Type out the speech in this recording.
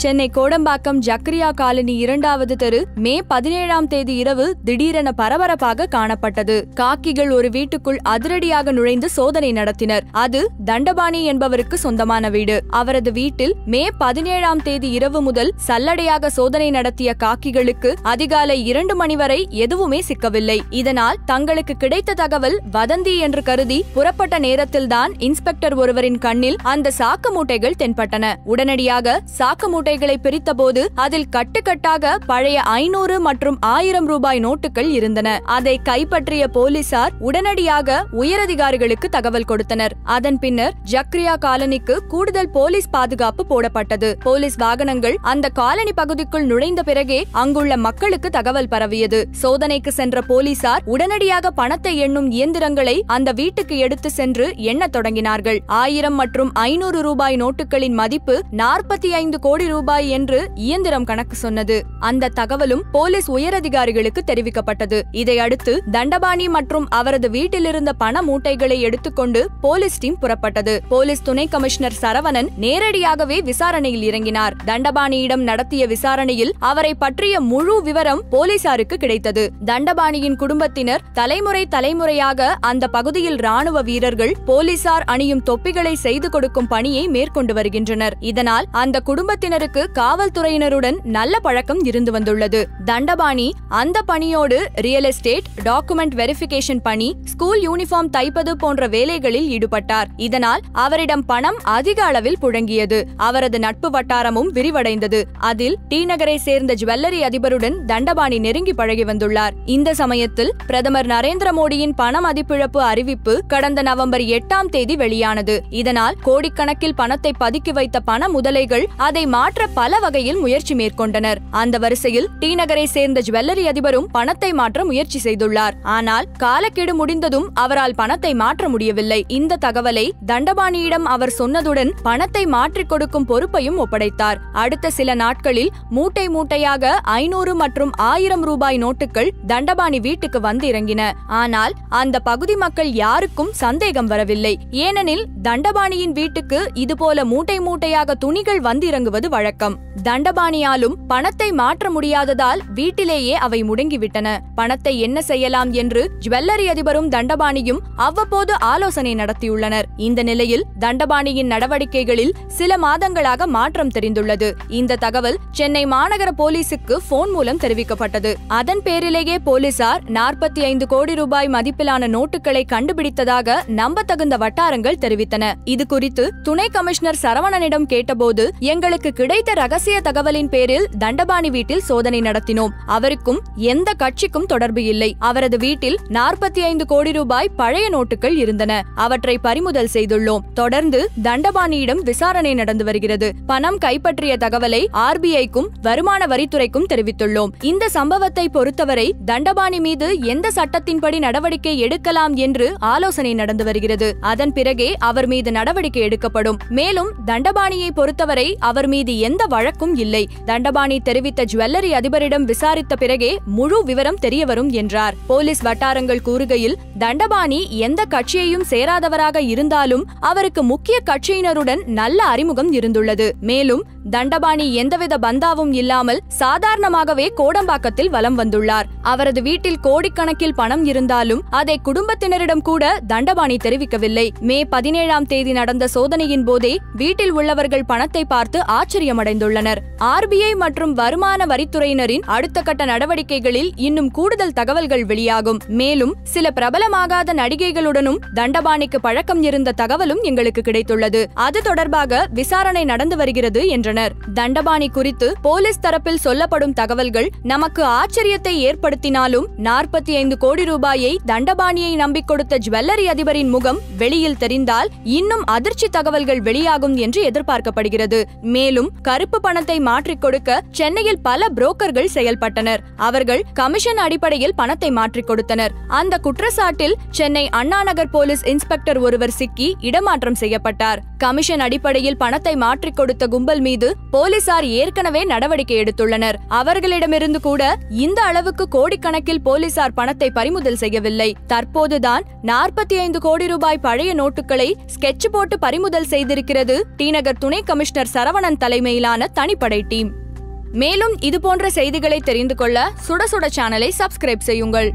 Chennai Kodambakkam Zakariya colony இரண்டாவது தெரு மே பதினேழாம் தேதி இரவு திடீரென பரபரப்பாக காணப்பட்டது. காக்கிகள் ஒரு வீட்டுக்குள் அதிரடியாக நுழைந்து சோதனை நடத்தினர். அது தண்டபாணி என்பவருக்கு சொந்தமான வீடு. அவரது வீட்டில் மே பதினேழாம் தேதி இரவு முதல் சல்லடையாக சோதனை நடத்திய காக்கிகளுக்கு அதிகாலை இரண்டு மணி வரை எதுவுமே சிக்கவில்லை. இதனால் தங்களுக்கு கிடைத்த தகவல் வதந்தி என்று கருதி புறப்பட்ட நேரத்தில்தான் இன்ஸ்பெக்டர் ஒருவரின் கண்ணில் அந்த சாக்கு மூட்டைகள் தென்பட்டன. உடனடியாக சாக்கு மூட்டைகளை பிரித்தபோது அதில் கட்டுக்கட்டாக பழைய ஐநூறு மற்றும் ஆயிரம் ரூபாய் நோட்டுகள் இருந்தன. அதை கைப்பற்றிய போலீசார் உடனடியாக உயரதிகாரிகளுக்கு தகவல் கொடுத்தனர். அதன் பின்னர் ஜக்ரியா காலனிக்கு கூடுதல் போலீஸ் பாதுகாப்பு போடப்பட்டது. போலீஸ் வாகனங்கள் அந்த காலனி பகுதிக்குள் நுழைந்த பிறகே அங்குள்ள மக்களுக்கு தகவல் பரவியது. சோதனைக்கு சென்ற போலீசார் உடனடியாக பணத்தை எண்ணும் இயந்திரங்களை அந்த வீட்டுக்கு எடுத்து சென்று எண்ணத் தொடங்கினார்கள். ஆயிரம் மற்றும் ஐநூறு ரூபாய் நோட்டுகளின் மதிப்பு நாற்பத்தி ஐந்து கோடி ரூபாய் என்று இயந்திரம் கணக்கு சொன்னது. அந்த தகவலும் போலீஸ் உயரதிகாரிகளுக்கு தெரிவிக்கப்பட்டது. இதையடுத்து தண்டபாணி மற்றும் அவரது வீட்டிலிருந்த பண மூட்டைகளை எடுத்துக்கொண்டு போலீஸ் டீம் புறப்பட்டது. போலீஸ் துணை கமிஷனர் சரவணன் நேரடியாகவே விசாரணையில் இறங்கினார். தண்டபாணியிடம் நடத்திய விசாரணையில் அவரை பற்றிய முழு விவரம் போலீசாருக்கு கிடைத்தது. தண்டபாணியின் குடும்பத்தினர் தலைமுறை தலைமுறையாக அந்த பகுதியில் ராணுவ வீரர்கள் போலீசார் அணியும் தொப்பிகளை செய்து கொடுக்கும் பணியை மேற்கொண்டு வருகின்றனர். இதனால் அந்த குடும்பத்தினருக்கு காவல்துறையினருடன் நல்ல பழக்கம் இருந்து வந்துள்ளது. தண்டபாணி அந்த பணியோடு ரியல் எஸ்டேட் டாக்குமெண்ட் வெரிபிகேஷன் பணி ஸ்கூல் யூனிஃபார்ம் தைப்பது போன்ற வேலைகளில் ஈடுபட்டார். இதனால் அவரிடம் பணம் அதிக அளவில் புழங்கியது. அவரது நட்பு வட்டாரமும் விரிவடைந்தது. அதில் டி நகரை சேர்ந்த ஜுவல்லரி அதிபருடன் தண்டபாணி நெருங்கி பழகி வந்துள்ளார். இந்த சமயத்தில் பிரதமர் நரேந்திர மோடியின் பண மதிப்பிழப்பு அறிவிப்பு கடந்த நவம்பர் எட்டாம் தேதி வெளியானது. இதனால் கோடிக்கணக்கில் பணத்தை பதுக்கி வைத்த பண முதலைகள் அதை மாற்ற பல வகையில் முயற்சி மேற்கொண்டனர். அந்த வரிசையில் டி நகரை சேர்ந்த ஜுவல்லரி அதிபரும் பணத்தை மாற்ற முயற்சி செய்துள்ளார். ஆனால் காலக்கெடு முடிந்ததும் அவரால் பணத்தை மாற்ற முடியவில்லை. இந்த தகவலை தண்டபாணியிடம் அவர் சொன்னதுடன் பணத்தை மாற்றிக் கொடுக்கும் பொறுப்பையும் ஒப்படைத்தார். அடுத்த சில நாட்களில் மூட்டை மூட்டையாக ஐநூறு மற்றும் ஆயிரம் ரூபாய் நோட்டுகள் தண்டபாணி வீட்டுக்கு வந்து இறங்கின ஆனால் அந்த பகுதி மக்கள் யாருக்கும் சந்தேகம் வரவில்லை. ஏனெனில் தண்டபாணியின் வீட்டுக்கு இதுபோல மூட்டை மூட்டையாக துணிகள் வந்து இறங்குவது வழக்கம். தண்டபாணியாலும் பணத்தை மாற்ற முடியாததால் வீட்டிலேயே அவை முடங்கிவிட்டன. பணத்தை என்ன செய்யலாம் என்று ஜுவல்லரி அதிபரும் தண்டபாணியும் அவ்வப்போது ஆலோசனை நடத்தியுள்ளனர். இந்த நிலையில் தண்டபாணியின் நடவடிக்கைகளில் சில மாதங்களாக மாற்றம் தெரிந்துள்ளது. இந்த தகவல் சென்னை மாநகர போலீசுக்கு போன் மூலம் தெரிவிக்கப்பட்டது. அதன் பேரிலேயே போலீசார் நாற்பத்தி ஐந்து கோடி ரூபாய் மதிப்பிலான நோட்டுகளை கண்டுபிடித்ததாக நம்பத்தகுந்த வட்டாரங்கள் தெரிவித்தன. இது குறித்து துணை கமிஷனர் சரவணனிடம் கேட்டபோது எங்களுக்கு கிடை கிடைத்த ரகசிய தகவலின் பேரில் தண்டபாணி வீட்டில் சோதனை நடத்தினோம். அவருக்கும் எந்த கட்சிக்கும் தொடர்பு இல்லை. அவரது வீட்டில் நாற்பத்தி ஐந்து கோடி ரூபாய் பழைய நோட்டுகள் இருந்தன. அவற்றை பறிமுதல் செய்துள்ளோம். தொடர்ந்து தண்டபாணியிடம் விசாரணை நடந்து வருகிறது. பணம் கைப்பற்றிய தகவலை ஆர்பிஐக்கும் வருமான வரித்துறைக்கும் தெரிவித்துள்ளோம். இந்த சம்பவத்தை பொறுத்தவரை தண்டபாணி மீது எந்த சட்டத்தின்படி நடவடிக்கை எடுக்கலாம் என்று ஆலோசனை நடந்து வருகிறது. அதன் பிறகே அவர் மீது நடவடிக்கை எடுக்கப்படும். மேலும் தண்டபாணியை பொறுத்தவரை அவர் மீது எந்த வழக்கும் இல்லை. தண்டபாணி தெரிவித்த ஜுவல்லரி அதிபரிடம் விசாரித்த பிறகே முழு விவரம் தெரியவரும் என்றார். போலீஸ் வட்டாரங்கள் கூறுகையில் தண்டபாணி எந்த கட்சியையும் சேராதவராக இருந்தாலும் அவருக்கு முக்கிய கட்சியினருடன் நல்ல அறிமுகம் இருந்துள்ளது. மேலும் தண்டபாணி எந்தவித பந்தாவும் இல்லாமல் சாதாரணமாகவே கோடம்பாக்கத்தில் வலம் வந்துள்ளார். அவரது வீட்டில் கோடிக்கணக்கில் பணம் இருந்தாலும் அதை குடும்பத்தினரிடம் கூட தண்டபாணி தெரிவிக்கவில்லை. மே பதினேழாம் தேதி நடந்த சோதனையின் போதே வீட்டில் உள்ளவர்கள் பணத்தை பார்த்து ஆச்சரியம் ஆச்சரியமடைந்துள்ளனர் ஆர்பிஐ மற்றும் வருமான வரித்துறையினரின் அடுத்த கட்ட நடவடிக்கைகளில் இன்னும் கூடுதல் தகவல்கள் வெளியாகும். மேலும் சில பிரபலமாகாத நடிகைகளுடனும் தண்டபாணிக்கு பழக்கம் இருந்த தகவலும் எங்களுக்கு கிடைத்துள்ளது. அது தொடர்பாக விசாரணை நடந்து வருகிறது என்றனர். தண்டபாணி குறித்து போலீஸ் தரப்பில் சொல்லப்படும் தகவல்கள் நமக்கு ஆச்சரியத்தை ஏற்படுத்தினாலும் நாற்பத்தி ஐந்து கோடி ரூபாயை தண்டபாணியை நம்பிக் கொடுத்த ஜுவல்லரி அதிபரின் முகம் வெளியில் தெரிந்தால் இன்னும் அதிர்ச்சி தகவல்கள் வெளியாகும் என்று எதிர்பார்க்கப்படுகிறது. மேலும் கருப்பு பணத்தை மாற்றிக் கொடுக்க சென்னையில் பல புரோக்கர்கள் செயல்பட்டனர். அவர்கள் கமிஷன் அடிப்படையில் பணத்தை மாற்றிக் கொடுத்தனர். அந்த குற்றச்சாட்டில் சென்னை அண்ணாநகர் போலீஸ் இன்ஸ்பெக்டர் ஒருவர் சிக்கி இடமாற்றம் செய்யப்பட்டார். கமிஷன் அடிப்படையில் பணத்தை மாற்றிக் கொடுத்த கும்பல் மீது போலீசார் ஏற்கனவே நடவடிக்கை எடுத்துள்ளனர். அவர்களிடமிருந்து கூட இந்த அளவுக்கு கோடிக்கணக்கில் போலீசார் பணத்தை பறிமுதல் செய்யவில்லை. தற்போதுதான் நாற்பத்தி ஐந்து கோடி ரூபாய் பழைய நோட்டுகளை ஸ்கெட்ச் போட்டு பறிமுதல் செய்திருக்கிறது. டிநகர் துணை கமிஷனர் சரவணன் தலைமை தலைமையிலான தனிப்படை டீம். மேலும் இதுபோன்ற செய்திகளை தெரிந்து கொள்ள சுட சுட சேனலை சப்ஸ்கிரைப் செய்யுங்கள்.